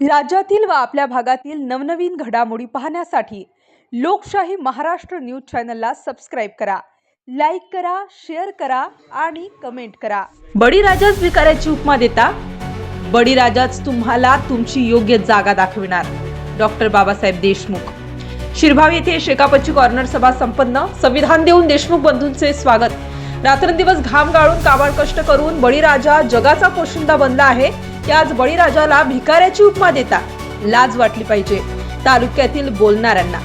राज्यातील व आपल्या भागातील नवनवीन घडामोडी पाहण्यासाठी लोकशाही महाराष्ट्र न्यूज चॅनलला सबस्क्राईब करा लाईक करा शेअर करा आणि कमेंट करा. बळीराजाच भिकाऱ्याची उपमा देता? बळीराजाच तुम्हाला तुमची योग्य जागा दाखविणार डॉक्टर बाबासाहेब देशमुख. शिरभाव येथे शेकापची कॉर्नर सभा संपन्न संविधान देऊन देशमुख बंधूंचे स्वागत. रात्रंदिवस घाम गाळून काबाड कष्ट करून बळीराजा जगाचा पोशिंदा बनला आहे. त्याच बळीराजाला भिकाऱ्याची उपमा देता लाज वाटली पाहिजे. तालुक्यातील बोलणाऱ्यांना.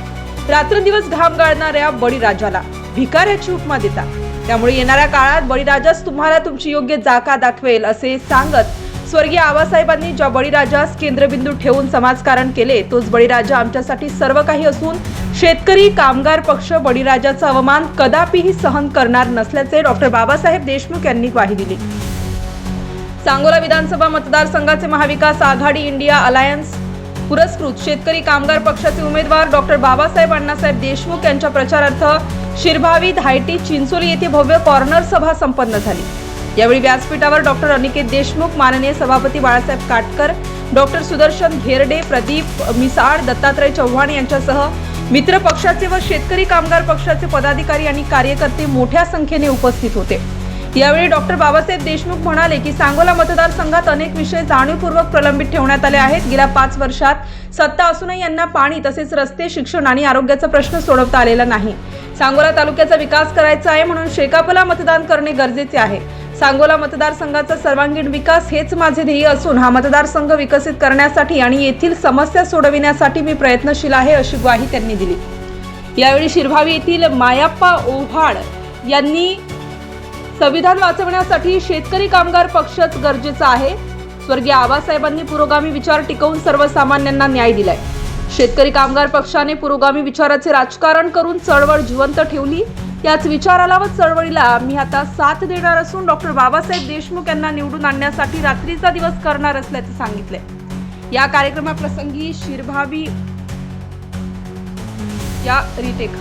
रात्रंदिवस घाम गाळणाऱ्या बळीराजाला भिकाऱ्याची उपमा देता. त्यामुळे येणाऱ्या काळात बळीराजाच तुम्हाला तुमची योग्य जाका दाखवेल असे सांगत स्वर्गीय आबासाहेबांनी ज्या बळीराजास केंद्रबिंदू ठेवून समाजकारण केले तोच बळीराजा आमच्यासाठी सर्व काही असून शेतकरी कामगार पक्ष बळीराजाचा अवमान कदापिही सहन करणार नसल्याचे डॉक्टर बाबासाहेब देशमुख यांनी ग्वाही दिली. सांगोला विधानसभा मतदारसंघाचे महाविकास आघाडी इंडिया अलायन्स पुरस्कृत शेतकरी कामगार पक्षाचे उमेदवार डॉक्टर बाबासाहेब अण्णासाहेब देशमुख यांच्या प्रचारार्थ शिरभावी धायटी चिंचोली येथे भव्य कॉर्नर सभा संपन्न झाली. यावेळी व्यासपीठावर डॉक्टर अनिकेत देशमुख माननीय सभापती बाळासाहेब काटकर डॉक्टर सुदर्शन घेरडे प्रदीप मिसाळ दत्तात्रय चव्हाण यांच्यासह मित्र पक्षाचे व शेतकरी कामगार पक्षाचे पदाधिकारी आणि कार्यकर्ते मोठ्या संख्येने उपस्थित होते. यावेळी डॉक्टर बाबासाहेब देशमुख म्हणाले की सांगोला मतदारसंघात अनेक विषय जाणीवपूर्वक प्रलंबित ठेवण्यात आले आहेत. गेल्या पाच वर्षात सत्ता असूनही यांना पाणी तसेच रस्ते शिक्षण आणि आरोग्याचा प्रश्न सोडवता आलेला नाही. सांगोला तालुक्याचा विकास करायचा आहे म्हणून शेकापला मतदान करणे गरजेचे आहे. सांगोला मतदारसंघाचा सर्वांगीण विकास हेच माझे ध्येय असून हा मतदारसंघ विकसित करण्यासाठी आणि येथील समस्या सोडविण्यासाठी मी प्रयत्नशील आहे अशी ग्वाही त्यांनी दिली. यावेळी शिरभावी येथील मायाप्पा ओव्हाड यांनी संविधान वाचवण्यासाठी शेतकरी कामगार पक्षच गरजेचा आहे. स्वर्गीय आबासाहेबांनी पुरोगामी विचार टिकवून सर्वसामान्यांना न्याय दिलाय. शेतकरी कामगार पक्षाने पुरोगामी विचाराचे राजकारण करून चळवळ जिवंत ठेवली. याच विचाराला व चळवळीला मी आता साथ देणार असून डॉक्टर बाबासाहेब देशमुख यांना निवडून आणण्यासाठी रात्रीचा दिवस करणार असल्याचे सांगितले या कार्यक्रमाप्रसंगी शिरभावी या रिटेक